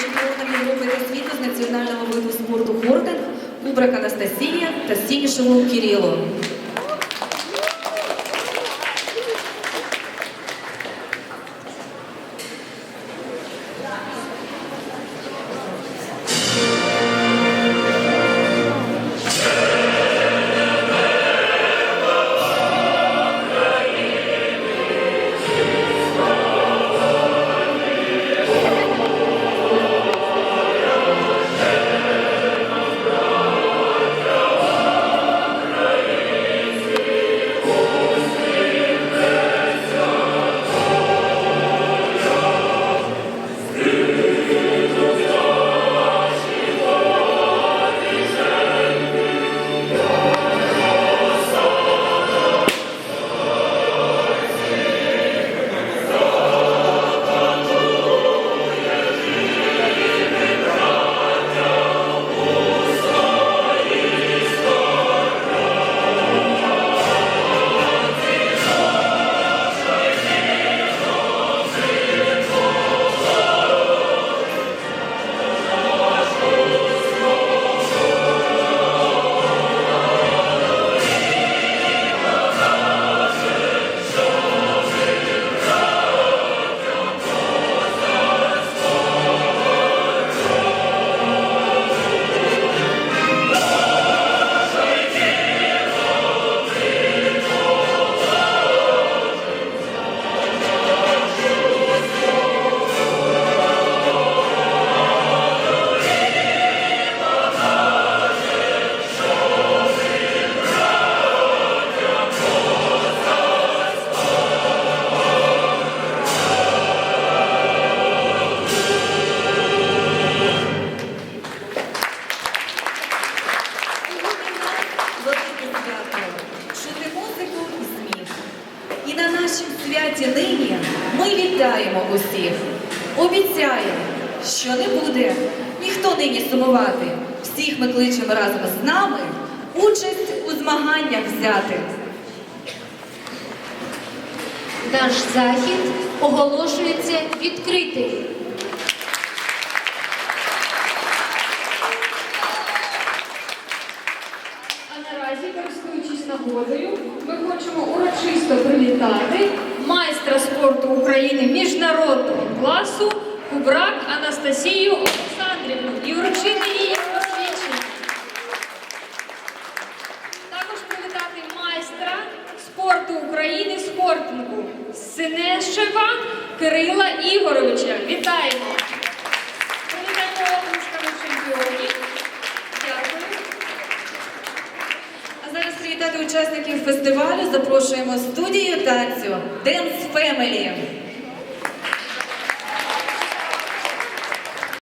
чемпіонами Європи та світу з національного виду спорту Хортинг Кубрак Анастасія та Сінішеву Кирило. Святі нині ми вітаємо усіх. Обіцяємо, що не буде ніхто нині сумувати. Всіх ми кличемо разом з нами участь у змаганнях взяти. Наш захід оголошується відкритий. А наразі, користуючись нагодою, ми хочемо урочисто привітати майстра спорту України міжнародного класу Кубрак Анастасію Олександрівну і вручити їй посвідчення. Також привітати майстра спорту України хортингу Синешева Кирила Ігоровича. Вітаємо! Привітаємо чемпіонів. Дякую. А зараз привітати учасників фестивалю запрошуємо студію танцю Dance Family.